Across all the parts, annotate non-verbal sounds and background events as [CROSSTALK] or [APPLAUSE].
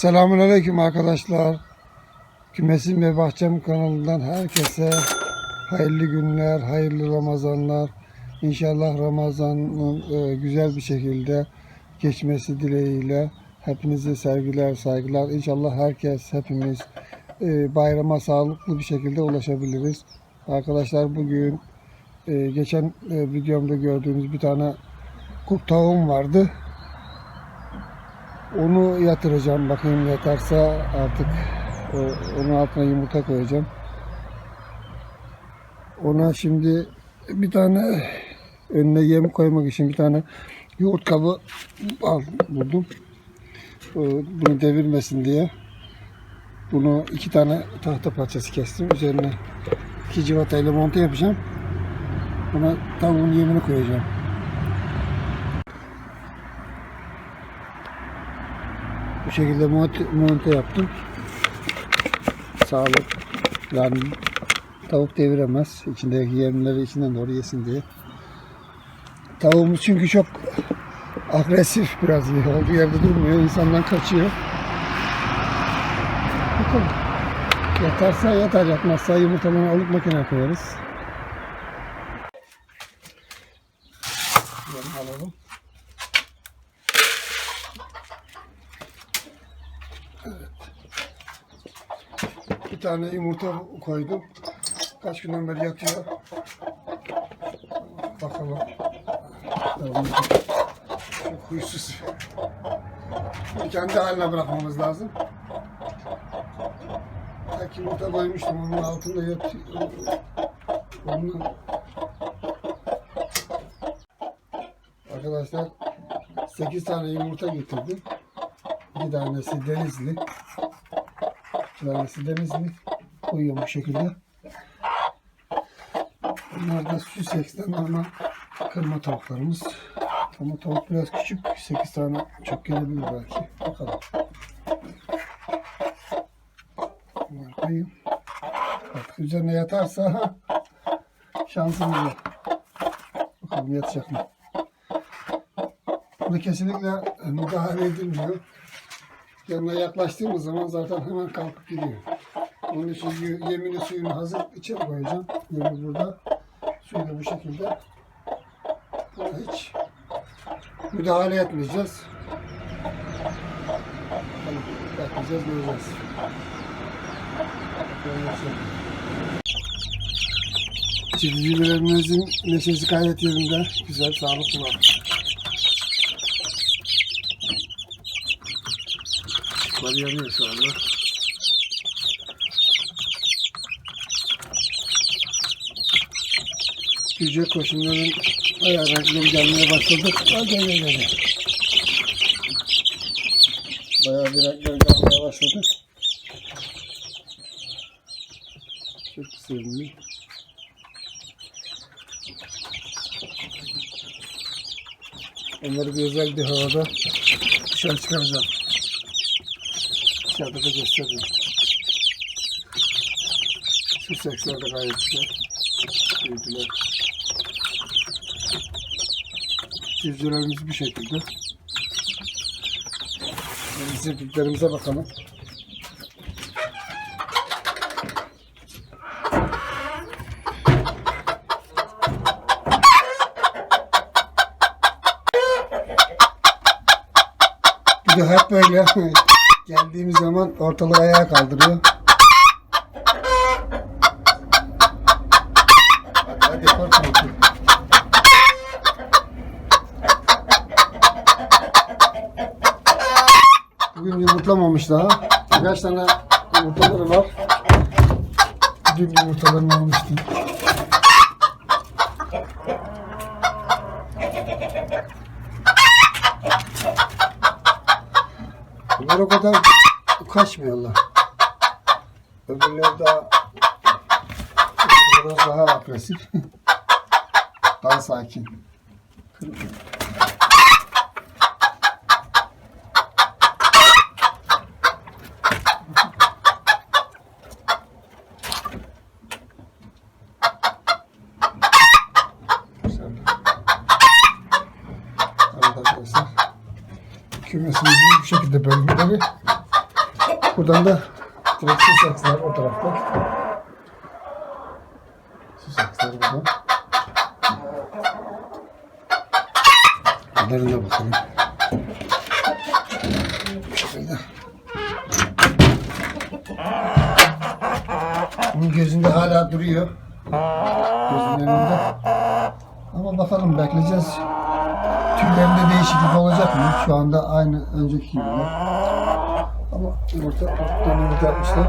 Selamünaleyküm arkadaşlar. Kümesim ve Bahçem kanalından herkese hayırlı günler, hayırlı Ramazanlar. İnşallah Ramazan'ın e, güzel bir şekilde geçmesi dileğiyle hepinize sevgiler, saygılar. İnşallah herkes, hepimiz e, bayrama sağlıklı bir şekilde ulaşabiliriz. Arkadaşlar bugün e, geçen videomda gördüğünüz bir tane kurt tavuğum vardı. Onu yatıracağım. Bakayım yatarsa artık onun altına yumurta koyacağım. Ona şimdi bir tane önüne yem koymak için bir tane yoğurt kabı al, buldum. Bunu devirmesin diye. Bunu iki tane tahta parçası kestim. Üzerine iki civatayla monte yapacağım. Buna tavuğun yemini koyacağım. Bu şekilde monte, yaptım. Sağlık. Yani tavuk deviremez. İçindeki yemleri içinden doğru yesin diye. Tavuğumuz çünkü çok agresif biraz olduğu yerde durmuyor. insandan kaçıyor. Bakalım. Yatarsa yatar yatmazsa yumurtalarını alıp makineye koyarız. Alalım. Bir tane yumurta koydum. Kaç günden beri yatıyor. Bakalım. Çok huysuz. Kendi haline bırakmamız lazım. Belki yumurta koymuştum. Onun altında yatıyor. Onun... Arkadaşlar 8 tane yumurta getirdim. Bir tanesi denizli. Bir tanesi denizli. Koyuyorum bu şekilde. Bunlar da süs eksten normal kırma tavuklarımız. Ama tavuk biraz küçük. 8 tane çok gelebilir belki. Bakalım. Bunları koyayım. Artık üzerine yatarsa [LAUGHS] şansımız yok. Bakalım yatacak mı? Burada kesinlikle müdahale edilmiyor. Yanına yaklaştığımız zaman zaten hemen kalkıp gidiyor. Onun için yemini suyunu hazır içeri koyacağım. Yemi burada. Suyu da bu şekilde. Buna hiç müdahale etmeyeceğiz. Bekleyeceğiz, göreceğiz. Çiftçilerimizin neşesi gayet yerinde. Güzel, sağlıklı var. Işıklar yanıyor şu anda. Yüce koşunların bayağı renkleri gelmeye başladı. Hadi gel gel gel. Bayağı bir renkler gelmeye başladı. Çok sevimli. Onları bir özel bir havada dışarı çıkaracağım. Dışarıda da gösteriyorum. Şu seksler de gayet güzel. Büyüdüler. Civcivlerimiz bu şekilde. Zirpiklerimize bakalım. Bir de hep böyle [LAUGHS] geldiğimiz zaman ortalığı ayağa kaldırıyor. Hadi korkma. Bugün yumurtlamamış daha. Birkaç tane yumurtaları var. Dün yumurtalarını almıştım. Bunlar o kadar kaçmıyorlar. Öbürleri daha biraz daha agresif. daha sakin. Güzel. Şekilde bölümleri Buradan da direkt su saksılar o tarafta. Su saksıları burada. Kadarına bakalım. Şekilde. Bunun gözünde hala duruyor. Gözünün önünde. Ama bakalım bekleyeceğiz. Tüylerinde değişiklik olacak mı? Şu anda aynı önceki gibi. Ama yumurta, yumurta yapmışlar.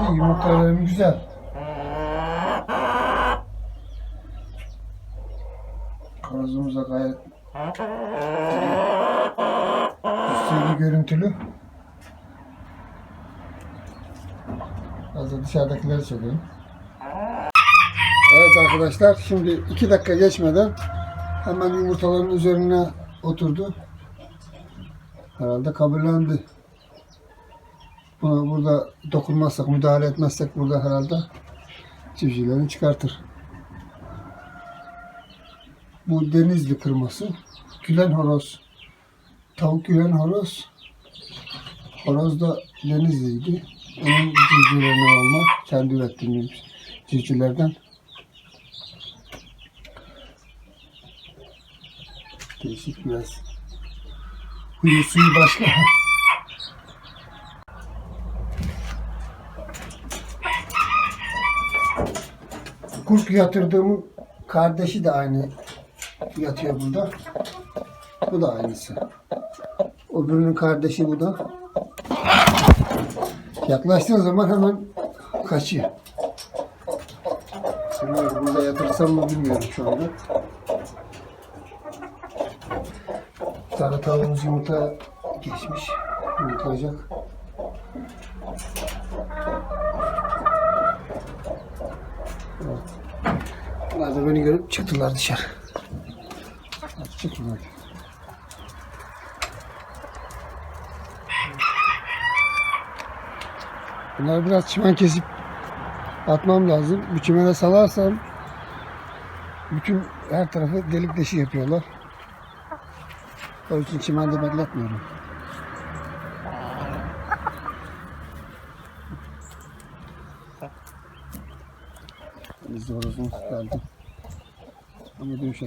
İyi yumurtalarım güzel. Karazımız da gayet üstüne görüntülü. Az da dışarıdakileri söyleyeyim. Evet arkadaşlar şimdi iki dakika geçmeden hemen yumurtaların üzerine oturdu. Herhalde kabullendi. Buna burada dokunmazsak, müdahale etmezsek burada herhalde civcivlerini çıkartır. Bu denizli kırması. Gülen horoz. Tavuk gülen horoz. Horoz da denizliydi. Onun civcivlerine olma. Kendi ürettiğimiz civcivlerden. Değişik biraz. Başka. Kurt yatırdığımın kardeşi de aynı yatıyor burada. Bu da aynısı. Öbürünün kardeşi bu da. Yaklaştığın zaman hemen kaçıyor. Bilmiyorum burada yatırsam mı bilmiyorum şu anda. Bir tane tavuğumuz yumurta geçmiş. Yumurtlayacak. Evet. Bunlar da beni görüp çıktılar dışarı. Hadi. Bunları biraz çimen kesip atmam lazım. Bu çimene salarsam bütün her tarafı delik deşik yapıyorlar. O için çimende bekletmiyorum. Biz de horozumuz geldi. Ama dönüş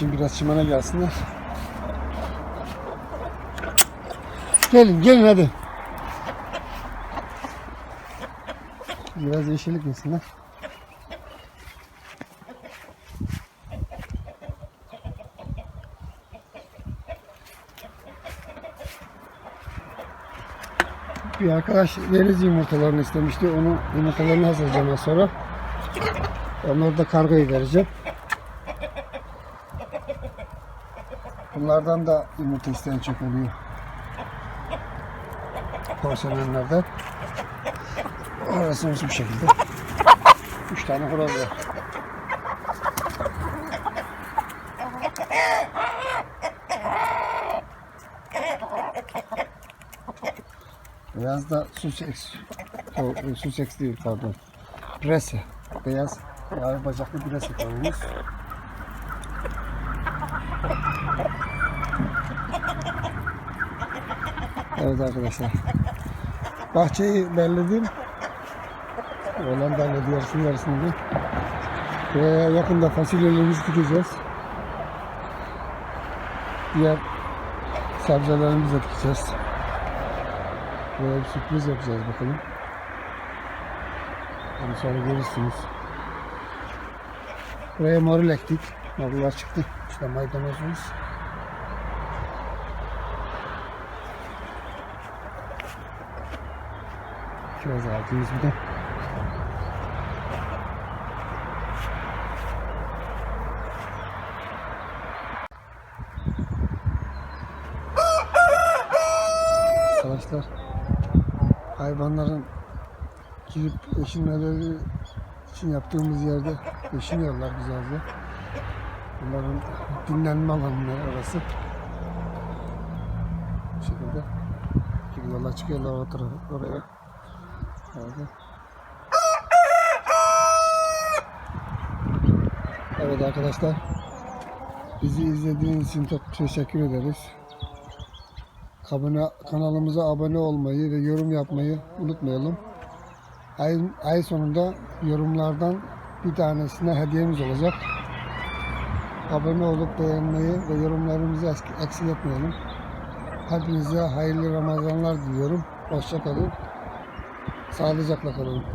Açayım biraz çimene gelsinler. Gelin gelin hadi. Biraz yeşillik yesinler. Bir arkadaş deniz yumurtalarını istemişti. Onu yumurtalarını hazırlayacağım az sonra. Onları da kargoya vereceğim. Bunlardan da yumurta isteyen çok oluyor. Porselenlerden. Orasımız bu şekilde. Üç tane horoz var. Beyaz da Sussex. O, e, Sussex değil pardon. Brese. Beyaz mavi bacaklı Brese tavuğumuz. Evet arkadaşlar. Bahçeyi belledim. Olan belledi yarısını yarısını da. Ve yakında fasulyelerimizi dikeceğiz. Diğer sebzelerimizi de dikeceğiz. Böyle bir sürpriz yapacağız bakalım. Onu sonra görürsünüz. Buraya marul ektik. Marullar çıktı. İşte maydanozumuz. Kiraz ağacımız bir de. Arkadaşlar hayvanların Gidip eşinmeleri için yaptığımız yerde eşiniyorlar güzelce. Bunların dinlenme alanları orası. Bu şekilde. Gidiyorlar çıkıyorlar o tarafa oraya. Evet arkadaşlar. Bizi izlediğiniz için çok teşekkür ederiz. Abone, kanalımıza abone olmayı ve yorum yapmayı unutmayalım. Ay, ay sonunda yorumlardan bir tanesine hediyemiz olacak. Abone olup beğenmeyi ve yorumlarımızı eks- eksik etmeyelim. Hepinize hayırlı Ramazanlar diliyorum. Hoşça kalın. Sağlıcakla kalın.